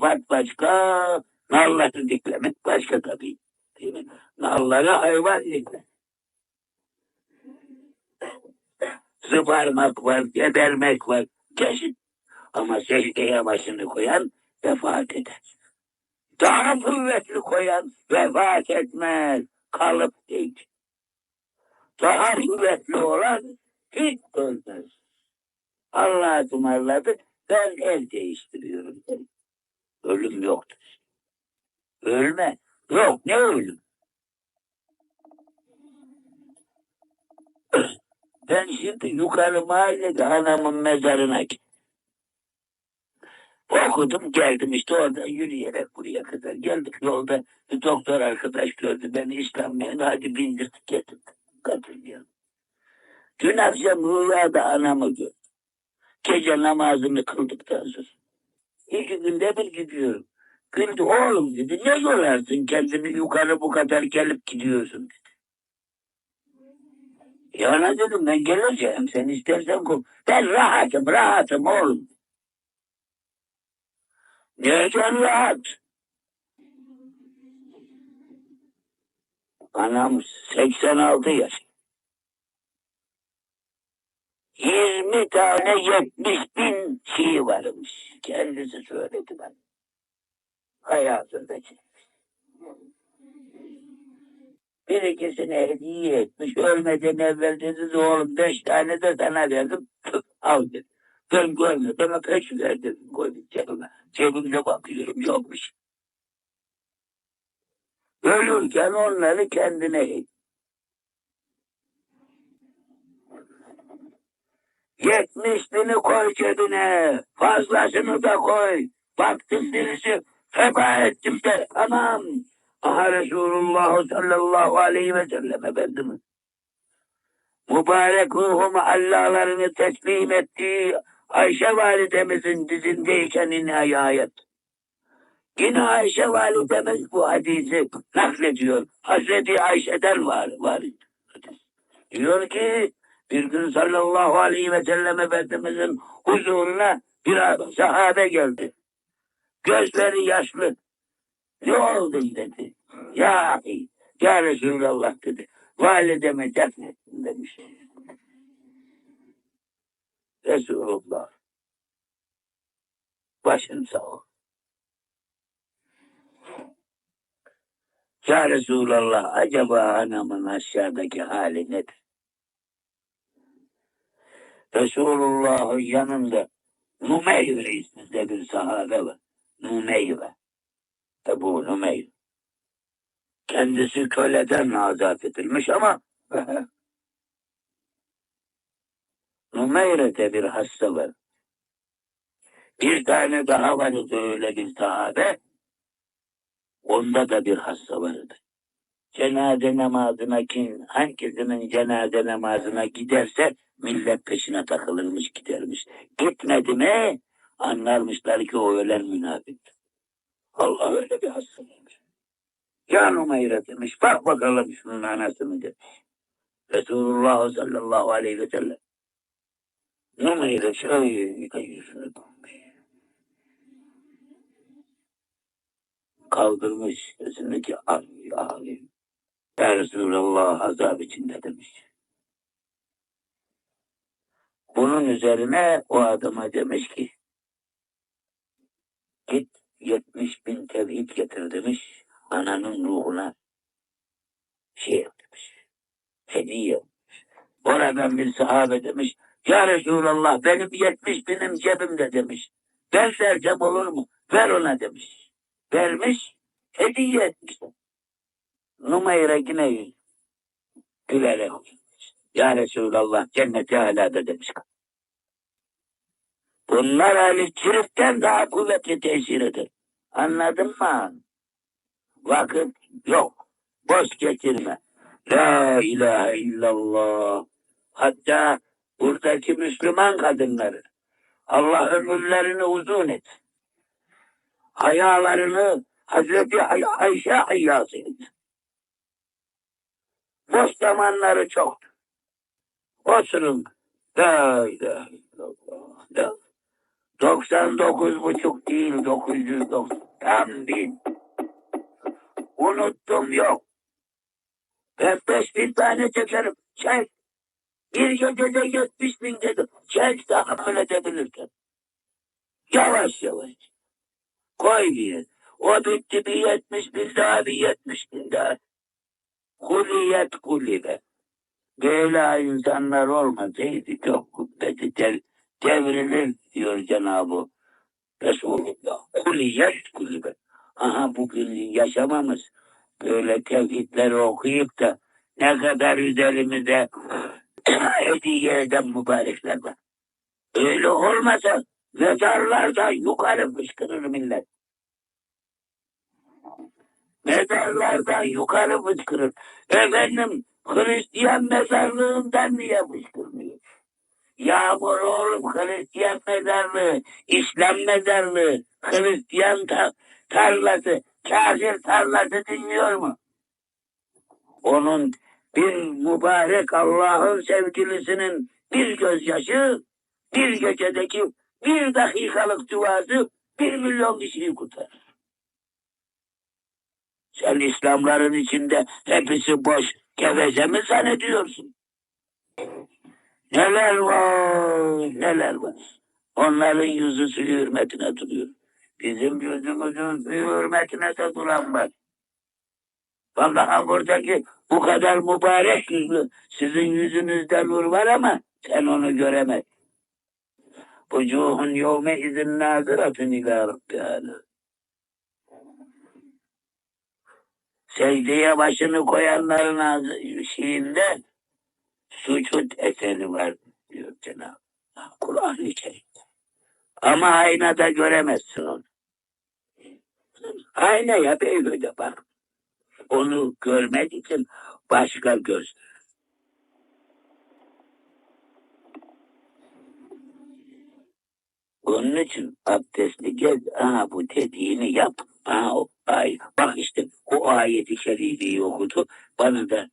sıfat başka, nalları diklemek başka tabii. Değil mi? Nalları hayvan dikler. Zıbarmak var, gebermek var. Kesin. Ama secdeye başını koyan vefat eder. Daha kuvvetli koyan vefat etmez. Kalıp değil. Daha kuvvetli olan hiç ölmez. Allah'a ısmarladı. Ben el değiştiriyorum. Ölüm yoktur. Ölme. Yok ne ölüm? Ben şimdi yukarı mahallede anamın mezarına gittim. Okudum geldim işte orada yürüyerek buraya kadar geldik. Yolda bir doktor arkadaş gördü beni İslam'ya hadi bindirdik getirdik. Katılıyorum. Dün akşam rüyada anamı gördüm. Gece namazını kıldıktan sonra. İki günde bir gidiyorum. Güldü oğlum dedi ne yorarsın kendini yukarı bu kadar gelip gidiyorsun dedi. Ya ne dedim ben geleceğim sen istersen kul. Ben rahatım rahatım oğlum. Nereden rahat? Anam 86 yaş. 20 tane 70 bin şey varmış. Kendisi söyledi bana. Hayatındaki. Bir ikisini hediye etmiş. Ölmeden evvel dedi oğlum beş tane de sana verdim. Tüh, Al dedi. Ben görmedim ama peş verdim. Koydum cebime. Cebimde bakıyorum yokmuş. Ölürken onları kendine et. Yetmiş bini koy cebine. Fazlasını da koy. Baktım birisi feda ettim de anam. Aha Resulullah sallallahu aleyhi ve sellem Efendimiz. Mübarek ruhu Allah'larını teslim ettiği Ayşe validemizin dizindeyken inayet. ayet. Yine Ayşe validemiz bu hadisi naklediyor. Hazreti Ayşe'den var. var. Diyor ki bir gün sallallahu aleyhi ve sellem Efendimizin huzuruna bir sahabe geldi. Gözleri yaşlı. Ne oldu dedi. Ya, ya Resulallah dedi. Valideme defnettim demiş. Resulullah. Başın sağ ol. Ya Resulallah acaba anamın aşağıdaki hali nedir? Resulullah'ın yanında Numeyre isminde bir sahabe var. Numeyre. Ebu Numeyre. Kendisi köleden azat edilmiş ama Numeyre'de bir hasta var. Bir tane daha vardı öyle bir sahabe. Onda da bir hasta vardı. Cenaze namazına kim, hangisinin cenaze namazına giderse millet peşine takılırmış gidermiş. Gitmedi mi anlarmışlar ki o ölen münafık. Allah öyle bir hastalıymış. Ya Numeyre demiş, bak bakalım şunun anasını demiş. Resulullah sallallahu aleyhi ve sellem. Numara şöyle yüzünü dönmüş. Kaldırmış gözündeki ağlıyor ağlıyor. Ya Resulallah azap içinde demiş. Bunun üzerine o adama demiş ki git 70 bin tevhid getir demiş. Ananın ruhuna şey demiş. Hediye. Oradan bir sahabe demiş ya Resulallah benim yetmiş binim cebimde demiş. Ben versem olur mu? Ver ona demiş. Vermiş, hediye etmiş. Numayra yine gülerek Ya Resulallah cenneti hala da demiş. Bunlar hali çiriften daha kuvvetli tesir eder. Anladın mı? Vakit yok. Boş geçirme. La ilahe illallah. Hatta buradaki Müslüman kadınları Allah ömürlerini uzun et. Hayalarını Hazreti Ay Ayşe hayası et. Boş zamanları çoktu. Oturun. La ilahe illallah. La. 99 buçuk değil 990. Tam bin. Unuttum yok. Ben beş bin tane çekerim. Çek. Bir gecede yetmiş bin dedim. Çek böyle edebilirken. Yavaş yavaş. Koy bir. O bitti bir yetmiş bin daha bir yetmiş bin daha. Kuliyet kulibe. Böyle insanlar olmasaydı çok kubbeti dev, devrilir diyor Cenab-ı Resulullah. Kuliyet kulübe. Aha bugün yaşamamız böyle tevhidleri okuyup da ne kadar üzerimize hediye eden mübarekler var. Öyle olmasa mezarlardan yukarı fışkırır millet. Mezarlardan yukarı fışkırır. Efendim Hristiyan mezarlığından niye fışkırmıyor? Yağmur oğlum Hristiyan mezarlığı, İslam mezarlığı, Hristiyan ta tarlası, kafir tarlası dinliyor mu? Onun bir mübarek Allah'ın sevgilisinin bir gözyaşı, bir gecedeki bir dakikalık duası bir milyon kişiyi kurtarır. Sen İslamların içinde hepsi boş, geveze mi zannediyorsun? Neler var, neler var. Onların yüzü suyu hürmetine duruyor. Bizim yüzümüzün suyu hürmetine de duran var. Vallahi buradaki bu kadar mübarek yüzlü sizin yüzünüzde nur var ama sen onu göremez. Vucuhun yevme izin naziratun ila rabbiha. Secdeye başını koyanların şeyinde suçut eseri var diyor Cenab-ı Hak Kur'an-ı Kerim'de. Ama aynada göremezsin onu. Aynaya böyle bak. Onu görmek için başka göz. Onun için abdestli gez. Aha bu dediğini yap. Aha o ay. Bak işte o ayeti kerimeyi okudu. Bana da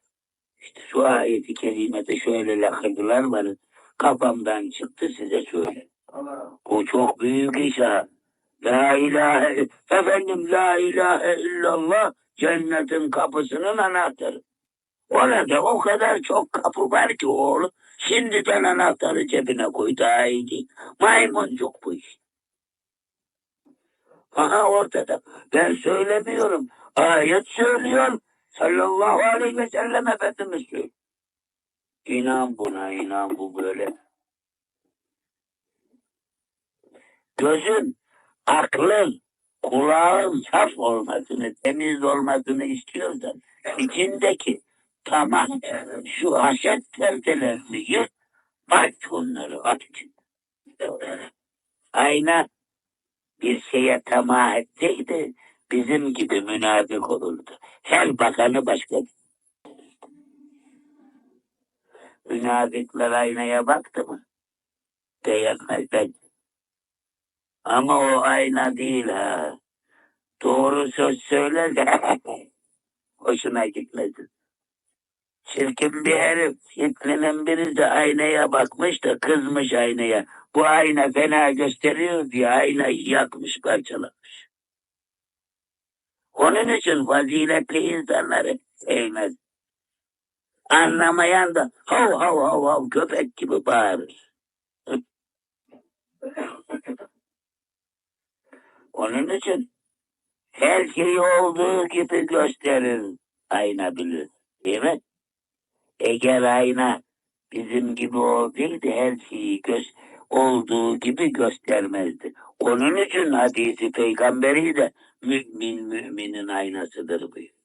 işte şu ayeti kerimede şöyle lakırdılar var. Kafamdan çıktı size söyle. Bu çok büyük iş ha. La ilahe efendim la ilahe illallah cennetin kapısının anahtarı. Orada o kadar çok kapı var ki oğlum. Şimdiden anahtarı cebine koy daha iyi değil. Maymuncuk bu iş. Aha ortada. Ben söylemiyorum. Ayet söylüyor. Sallallahu aleyhi ve sellem Efendimiz söylüyor. İnan buna inan bu böyle. Gözün, aklın, kulağın saf olmasını, temiz olmasını istiyorsan içindeki tamam şu haşet perdelerini yırt, aç onları aç. Ayna bir şeye tamah etseydi bizim gibi münafık olurdu. Her bakanı başka. Münafıklar aynaya baktı mı? Beğenmezler. Ama o ayna değil ha. Doğru söz söyler de hoşuna gitmedi. Çirkin bir herif. Hitler'in birisi aynaya bakmış da kızmış aynaya. Bu ayna fena gösteriyor diye aynayı yakmış parçalamış. Onun için faziletli insanları sevmez. Anlamayan da hav hav hav hav köpek gibi bağırır. Onun için her şeyi olduğu gibi gösterir ayna bilir. Değil mi? Eğer ayna bizim gibi olsaydı her şeyi göz olduğu gibi göstermezdi. Onun için hadisi peygamberi de mümin müminin aynasıdır buyuruyor.